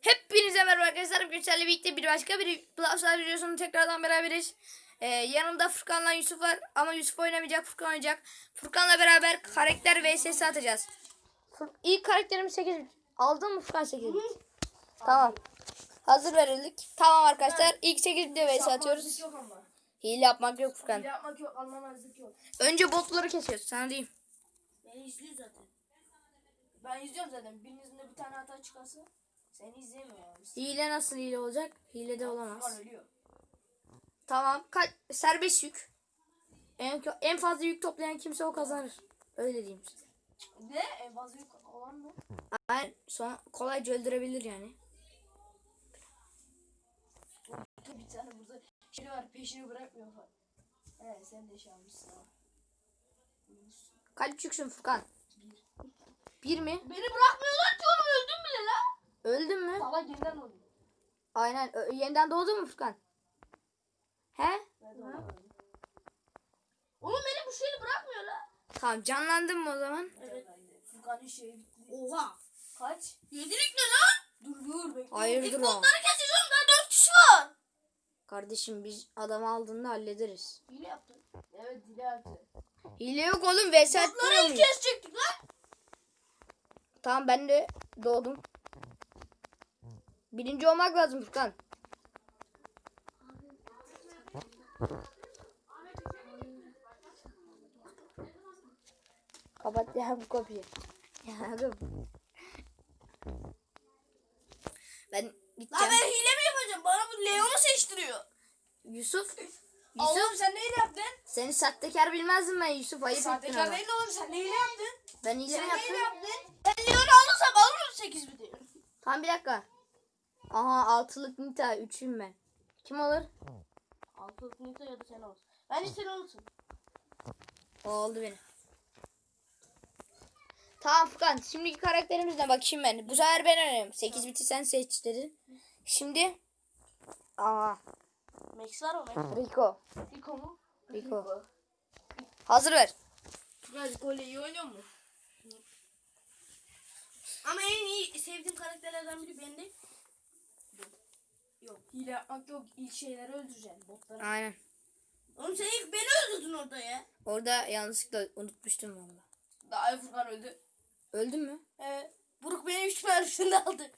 Hepinize merhaba arkadaşlar. Güçlerle birlikte bir başka bir Blasters videosunu tekrardan beraberiz. Ee, yanımda Furkan'la Yusuf var ama Yusuf oynamayacak, Furkan oynayacak. Furkan'la beraber karakter vs atacağız. İlk karakterimiz 8 bit. Aldın mı Furkan 8 bit? Tamam. Hazır verildik. Tamam arkadaşlar. İlk 8 bit vs atıyoruz. Hile yapmak yok Furkan. Hile yapmak yok, anlamazlık yok. Önce botları kesiyoruz. Sana diyeyim. Beni izliyor zaten. Ben izliyorum zaten. Birinizin de bir tane hata çıkarsa seni izleyemiyor yani. Hile nasıl hile olacak? Hile de olamaz. Ölüyor. Tamam. Ka- serbest yük. En, en fazla yük toplayan kimse o kazanır. Öyle diyeyim size. Ne? En fazla yük olan mı? Aynen. Sonra kolayca öldürebilir yani. Bir tane burada şey var peşini bırakmıyor falan. He sen de şey almışsın. Kaç yüksün Furkan? Bir mi? Beni bırakmıyorlar ki oğlum öldüm bile la. Öldün mü? Valla yeniden oldu. Aynen. Ö- yeniden doğdu mu Furkan? He? Oğlum beni bu şeyle bırakmıyor la. Tamam. Canlandın mı o zaman? Evet. Furkan'ın şeyi bitti. Oha. Kaç? Yedilik ne lan? Dur dur bekle. Hayırdır o? Botları keseceğiz oğlum daha dört kişi var. Kardeşim biz adamı aldığında hallederiz. Hile yaptın. Evet hile yaptı. Hile yok oğlum. Vs Botları ilk kesecektik lan. Tamam ben de doğdum. Birinci olmak lazım Furkan. Kapat ya bu kapıyı. Ya oğlum. Ben Lan gideceğim. ben hile mi yapacağım? Bana bu Leon'u seçtiriyor. Yusuf. Yusuf Oğlum sen neyle yaptın? seni sahtekar bilmezdim ben Yusuf. Ayıp ettin Sahtekar ama. değil oğlum sen neyle yaptın? Ben Sen yaptım? neyle yaptın? Ben Leon'u alırsam alırım 8 bir diyor. Tamam bir dakika. Aha altılık Nita. Üçüm ben. Kim olur? Altılık Nita ya da sen olsun. Ben de sen olsun. O oldu benim. Tamam Furkan. Şimdiki karakterimizle bakayım ben. Bu sefer ben oynayayım. 8 biti sen seç dedin. Şimdi. Aa. Max var mı Max? Rico. Rico mu? Rico. Hazır ver. Rico ile iyi oynuyor mu? Ama en iyi sevdiğim karakterlerden biri bende. Yok hile yapmak yok. İlk şeyleri öldüreceksin. Botları. Aynen. Oğlum sen ilk beni öldürdün orada ya. Orada yanlışlıkla unutmuştum valla. Daha Furkan öldü. Öldün mü? Evet. Buruk beni 3 mermisinde aldı.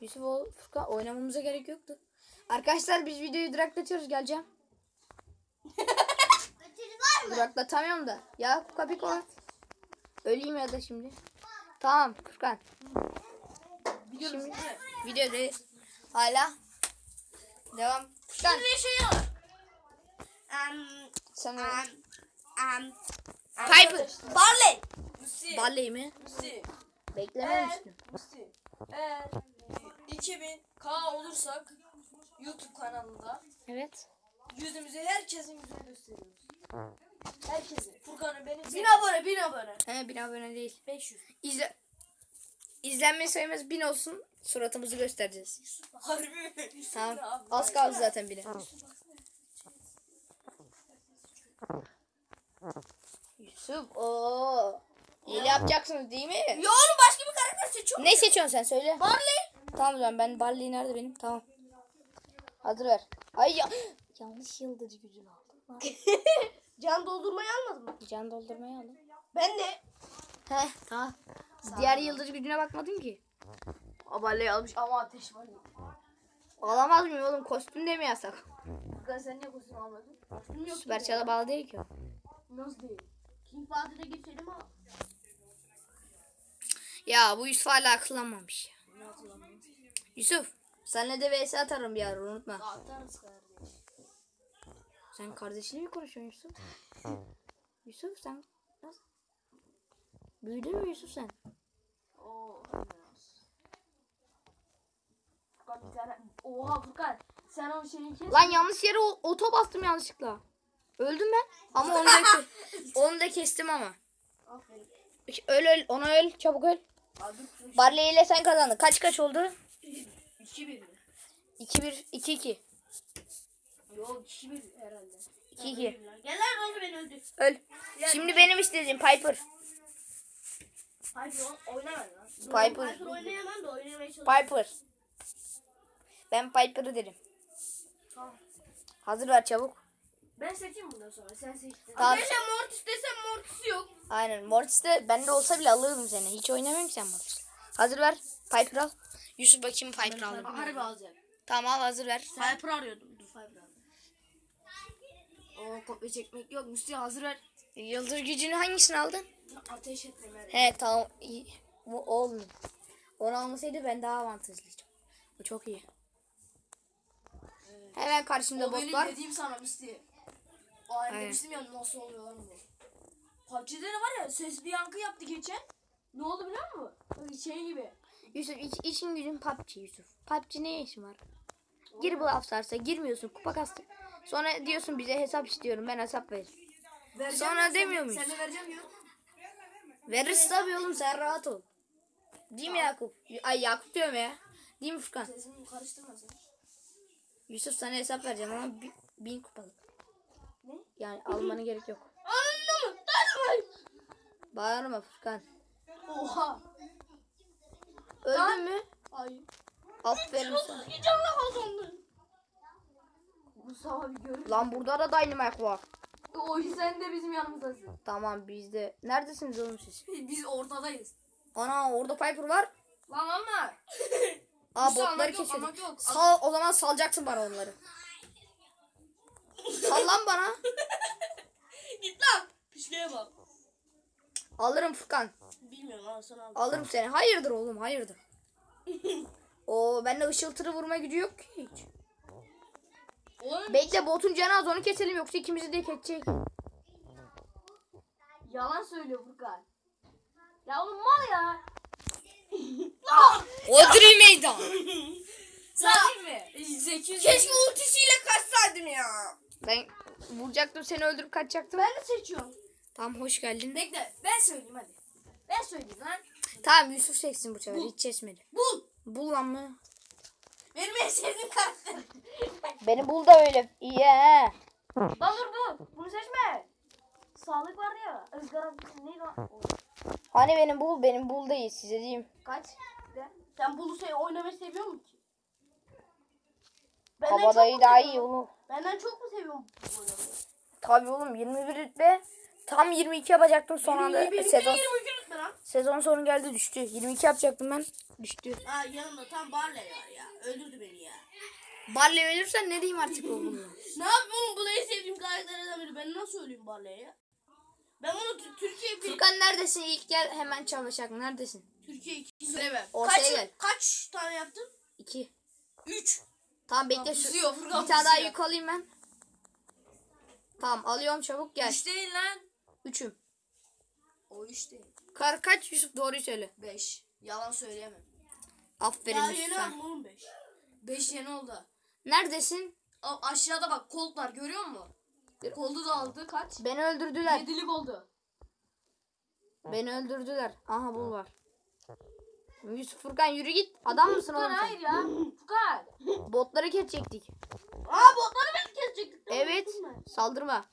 Yusuf o Furkan oynamamıza gerek yoktu. Arkadaşlar biz videoyu duraklatıyoruz geleceğim. Duraklatamıyorum da. Ya kapıyı koy. Öleyim ya da şimdi. Tamam Furkan. Şimdi videodayız. Hala. Devam. Furkan. Bir şey var. Um, Sen um, um, Piper. Barley. Musi. Barley mi? Musi. Beklememiştim. Musi. Eğer 2000k olursak YouTube kanalında Evet. yüzümüzü herkesin yüzünü gösteriyoruz. Herkesin. Furkan'ı benim. 1000 abone 1000 abone. He bin abone değil. 500. İzle. İzlenme sayımız bin olsun. Suratımızı göstereceğiz. Harbi? Tamam. Az kaldı zaten bile. Yusuf. Oo. Hile yapacaksınız değil mi? Ya oğlum başka bir karakter seçiyorum. Ne seçiyorsun sen söyle. Barley. Tamam o zaman ben Barley nerede benim? Tamam. Hazır ver. Ay ya. Yanlış yıldız gücünü aldım. Can doldurmayı almadın mı? Can doldurmayı aldım. Ben de. He tamam. Diğer yıldız gücüne bakmadın ki. O Barley'i almış. Ama ateş var. Alamaz mıyım oğlum? Kostüm de mi yasak? Furkan sen niye kostüm almadın? Kostüm yok. Süper çala bağlı değil ki. Nasıl değil? King Father'e geçelim ama. Ya bu Yusuf hala akıllanmamış. Yusuf. Senle de vs atarım bir ara unutma. Atarız kardeş. Sen kardeşini mi konuşuyorsun Yusuf? Yusuf sen nasıl? Büyüdün mü Yusuf sen? Oo. Furkan bir tane. Oha Furkan. Sen o şeyi kes. Lan yanlış yere o- oto bastım yanlışlıkla. Öldüm ben. Ama onu da, onu da kestim ama. Aferin. Öl öl onu öl çabuk öl. Abi Barley ile sen kazandın. Kaç kaç oldu? 2 1 mi? 2-1 2-2. Yok 2 1 herhalde. 2-2. Gel lan oğlum beni öldür. Öl. Şimdi benim istediğim Piper. Piper oynamaz lan. Piper. Piper oynayamam da oynamaya çalışıyorum. Piper. Ben Piper'ı derim. Tamam. Hazır ver çabuk. Ben seçeyim bundan sonra. Sen seçtin. Tamam. Arkadaşlar Mortis desem Mortis yok. Aynen. Mortis de bende olsa bile alırdım seni. Hiç oynamıyorum ki sen Mortis. Hazır ver. Piper al. Yusuf bakayım Piper aldım. Harbi alacağım. Tamam al hazır ver. Piper arıyordum. Dur Piper aldım. Oo kopya çekmek yok. Musti hazır ver. Yıldız gücünü hangisini aldın? Ateş etme Meryem. He tamam. Bu olmuyor. Onu almasaydı ben daha avantajlıydım. Bu çok iyi. Hemen karşımda O bot benim var. dediğim sana. O hani Aynen. demiştim ya nasıl oluyor lan bu. PUBG'de de var ya ses bir yankı yaptı geçen. Ne oldu biliyor musun? Böyle Şey gibi. Yusuf iç, için gücün PUBG Yusuf. PUBG ne işin var? Gir bu Stars'a girmiyorsun kupa kastı. Sonra diyorsun bize hesap istiyorum ben hesap ver. Sonra demiyor muyuz? Sen de vereceğim diyor. Veririz tabii oğlum sen rahat ol. Değil mi Yakup? Ay Yakup diyorum ya. Değil mi Furkan? Sesini karıştırma sen. Yusuf sana hesap vereceğim ama bi- bin kupalık. Ne? Yani almana gerek yok. Anladın mı? Dynamite. Bağırma Furkan. Oha. Öldün mü? Hayır. Aferin sana. 32 canla kazandı. Mustafa bir görür. Lan burada da Dynamite var. O sen de bizim yanımızdasın. Tamam bizde. Neredesiniz oğlum siz? Biz ortadayız. Ana orada Piper var. Lan ama. Aa botları yok. Sal, o zaman salacaksın bana onları. Sal lan bana. Git lan. Pisliğe bak. Alırım Furkan. Bilmiyorum ama sana al. Alırım seni. Hayırdır oğlum hayırdır. Oo bende ışıltırı vurma gücü yok ki hiç. Oğlum Bekle botun canı az onu keselim yoksa ikimizi de kesecek. Yalan söylüyor Furkan. ya oğlum mal ya. Odri meydan. Sen mi? Zeki. Keşke ultisiyle kaçsaydım ya. Ben vuracaktım seni öldürüp kaçacaktım. Ben de seçiyorum. Tamam hoş geldin. Bekle ben söyleyeyim hadi. Ben söyleyeyim lan. Tamam Yusuf seçsin bu sefer hiç kesmedi. Bul. Bul lan mı? Benim en sevdiğim karakter. Beni bul da öyle. İyi he. Lan dur dur. Bunu seçme. Sağlık vardı ya. Izgara neydi lan? Hani benim bul benim bul değil size diyeyim. Kaç? Sen bunu se oynamayı seviyor musun ki? Kabadayı çok mu daha iyi seviyorsun? oğlum. Benden çok mu seviyorsun bu oynamayı? Tabii oğlum 21 rütbe. Tam 22 yapacaktım son anda. Sezon, 22 rütbe lan. sezon sonu geldi düştü. 22 yapacaktım ben. Düştü. Ha yanımda tam Barley var ya. Öldürdü beni ya. Barley ölürsen ne diyeyim artık oğlum. Ne yapayım bunu en sevdiğim karakterlerden biri. Ben nasıl söyleyeyim Barley'e ya? Ben bunu Tü- Furkan neredesin? İlk gel hemen çalışacak. Neredesin? Türkiye iki söyleme. Ortaya Kaç, gel. kaç tane yaptın? 2. Üç. Tamam bekle şu. Bir tane daha yük alayım ben. Tamam alıyorum çabuk gel. Üç değil lan. Üçüm. O üç değil. Kar kaç Yusuf doğruyu söyle. Beş. Yalan söyleyemem. Aferin Daha yeni sen. oğlum beş. Beş yeni oldu. Neredesin? A- aşağıda bak Colt var görüyor musun? Colt'u da aldı kaç? Beni öldürdüler. Yedilik oldu. Beni öldürdüler. Aha bul var. Yusuf Furkan yürü git. Adam mısın Furkan oğlum sen? hayır ya. Furkan. Botları kesecektik. Aa botları ben kesecektik. Evet. Saldırma.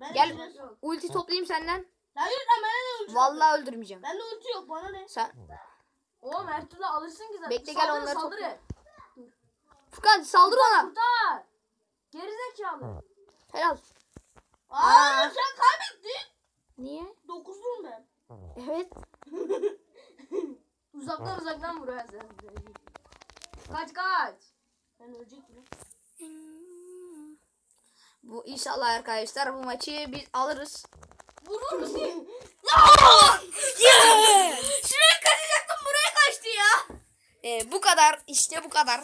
Ben Gel. de- Ulti toplayayım senden. Hayır lan bana ne ulti? Vallahi öldürmeyeceğim. Bende ulti yok bana ne? Sen Oğlum her türlü alırsın ki zaten. Bekle, gel onları saldır. topla. Furkan saldır ona. Kurtar. Gerizekalı. Helal. Aa, sen kaybettin. Niye? Dokuzdum ben. Evet. Uzaktan uzaktan vuruyor sen. Kaç kaç. Ben ölecektim. Bu inşallah arkadaşlar bu maçı biz alırız. Vurur musun? Şuraya kaçacaktım buraya kaçtı ya. Ee, bu kadar işte bu kadar.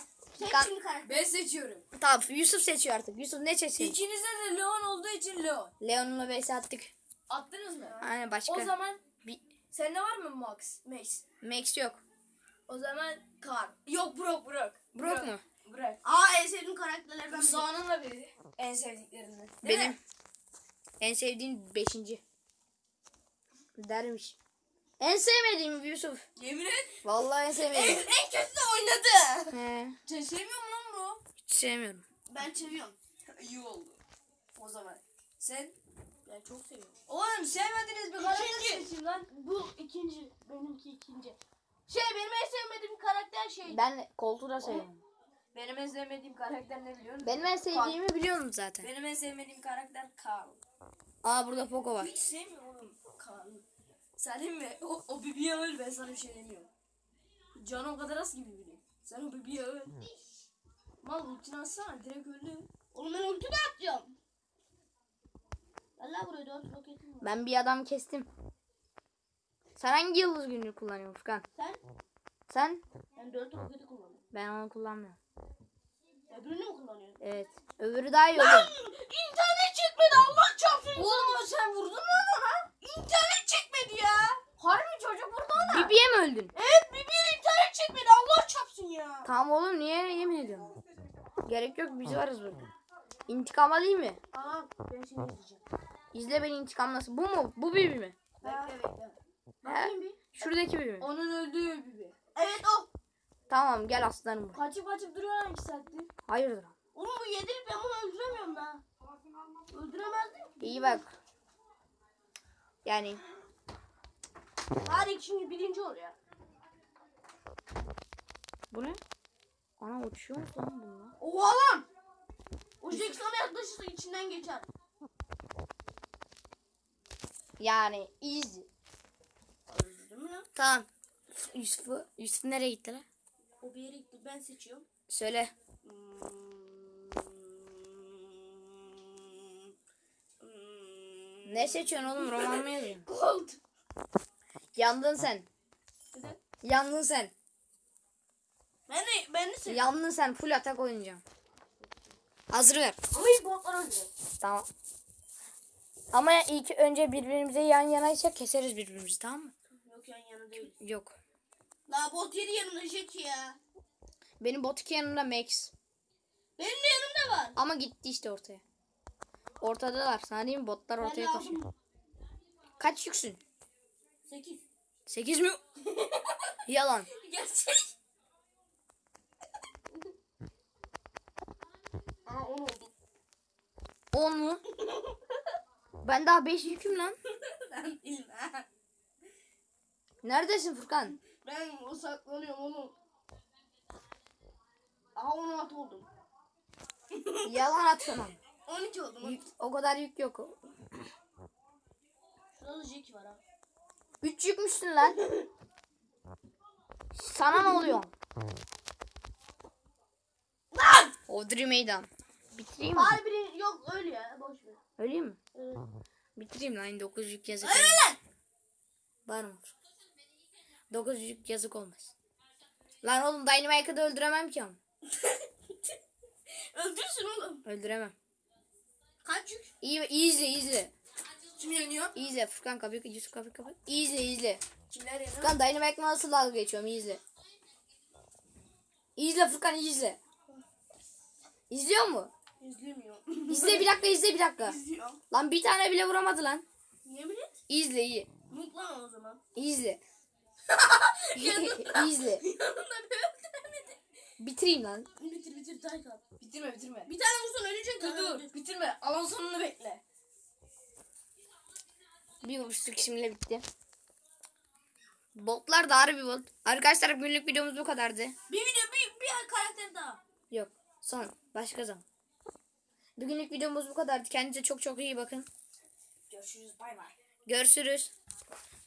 Kan-. Ben seçiyorum. Tamam Yusuf seçiyor artık. Yusuf ne seçsin? İkinizde de Leon olduğu için Leon. Leon'la vs attık. Attınız mı? Aynen başka. O zaman Bir, sende var mı Max? Max. Max yok. O zaman Kar. Yok Brock Brock. Brock mu? Brock. Aa en sevdiğim karakterlerden biri. Musa'nın da biri. En sevdiklerinden. Değil Benim mi? en sevdiğim beşinci. Dermiş. En sevmediğim Yusuf. Yemin et. Vallahi en sevmediğim. En kötü de oynadı. He, Sen sevmiyor musun lan bro? hiç sevmiyorum. Ben seviyorum. İyi oldu. O zaman. Sen? Ben çok seviyorum. Oğlum sevmediniz bir karakter İkinci. seçin lan. Bu ikinci. Benimki ikinci. Şey benim en sevmediğim karakter şey. Ben koltuğu da seviyorum. Benim en sevmediğim karakter ne biliyor musun? Benim en sevdiğimi biliyorum zaten. Benim en sevmediğim karakter Carl. Aa burada Poco var. Hiç sevmiyorum oğlum Carl'ı. Sen mi? O, o Bibi'ye öl ben sana bir şey demiyorum. Can o kadar az gibi biri. Sen o Bibi'ye öl. Mal ultini atsana direkt öldü. Oğlum ben ulti de atacağım. Gel lan buraya dört roketim var. Ben bir adam kestim. Sen hangi yıldız günlüğü kullanıyorsun Furkan? Sen? Sen? Ben dört roketi kullanıyorum. Ben onu kullanmıyorum. Öbürünü mü kullanıyorsun? Evet. Öbürü daha iyi olur. İnternet çekmedi Allah çarpsın. Oğlum sen vurdun lan ona. İnternet çekmedi ya. Harbi çocuk vurdu ona. Bibi'ye mi öldün? Evet bir internet çekmedi Allah çarpsın ya. Tamam oğlum niye yemin ediyorum. Gerek yok biz varız burada. İntikam alayım mı? Tamam ben seni izleyeceğim. İzle beni intikam nasıl? Bu mu? Bu Bibi mi? Bekle bekle. He? Şuradaki Bibi mi? Onun öldüğü Bibi. Evet o. Tamam gel aslanım buraya. Kaçıp kaçıp duruyor iki saattir. Hayırdır? Oğlum bu yedirip ben bunu öldüremiyorum daha. Öldüremezdim. İyi bak. Yani Bari şimdi birinci ol ya. bu ne? Ana uçuyor mu lan bunlar? Oha lan. O Jack sana yaklaşırsa içinden geçer. Yani easy. Öldürdün mü lan? Tamam. Yusuf'u, Yusuf nereye gitti lan? O bir yere gitti ben seçiyorum. Söyle. Ne seçiyorsun oğlum? Roman mı yazıyorsun? Gold. Yandın sen. Neden? Yandın sen. Ben de, ben de seçiyorum. Yandın sen. Full atak oynayacağım. Hazır ver. Ama ilk botlar öldürüyor. Tamam. Ama ilk önce birbirimize yan yanaysak keseriz birbirimizi tamam mı? Yok yan yana değil. Yok. La bot yedi yanında Jack ya. Benim bot iki yanımda Max. Benim de yanımda var. Ama gitti işte ortaya. Ortadalar. Sana diyeyim mi? botlar ortaya koşuyor. Kaç yüksün? Sekiz. 8 mi? Yalan. Gerçek. Aa on oldu. 10 mu? Ben daha 5 yüküm lan. Ben bilmem. Neredesin Furkan? Ben saklanıyorum oğlum. Aha 16 oldum. Yalan atıyorsun. 12 oldum. Yük, o kadar yük yok. Şurada da Jack var ha. 3 yükmüşsün lan. Sana ne oluyor? Lan! Odri meydan. Bitireyim mi? Yok öyle ya boş ver. Öleyim mi? Evet. Bitireyim lan 9 yük yazık. Öyle olmaz. lan! Var mı? 9 yük yazık olmaz. Lan oğlum Dynamite'ı da öldüremem ki ama. Öldürsün oğlum. Öldüremem. Kaç yük? İyi, iyi izle iyi izle. Kim yeniyor? İyi izle. Furkan kapıyı Yusuf kapıyı kapat. İyi izle iyi izle. Kimler yanıyor? Furkan Dynamite'la nasıl dalga geçiyorum iyi izle. İyi izle Furkan iyi izle. İzliyor mu? İzlemiyor. İzle bir dakika izle bir dakika. İzliyor. Lan bir tane bile vuramadı lan. Niye? İyi izle iyi. Mutlan o zaman. İzle. iyi izle. Yanında bir öldüremedi. Bitireyim lan. Bitir bitir Taykan. Bitirme bitirme. Bir tane vursan ölecek. Dur dur bitirme. Alan sonunu bekle. Bir vuruştuk şimdi bitti. Botlar da harbi bot. Arkadaşlar günlük videomuz bu kadardı. Bir video bir, bir karakter daha. Yok. Son. Başka zaman. Bugünlük videomuz bu kadardı. Kendinize çok çok iyi bakın. Görüşürüz bay bay. Görüşürüz.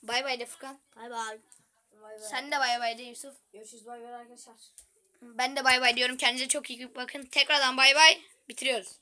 Bay bay de Furkan. Bay bay. Bay bay. Sen de bay bay de Yusuf. Görüşürüz bay bay arkadaşlar. Ben de bay bay diyorum. Kendinize çok iyi bakın. Tekrardan bay bay. Bitiriyoruz.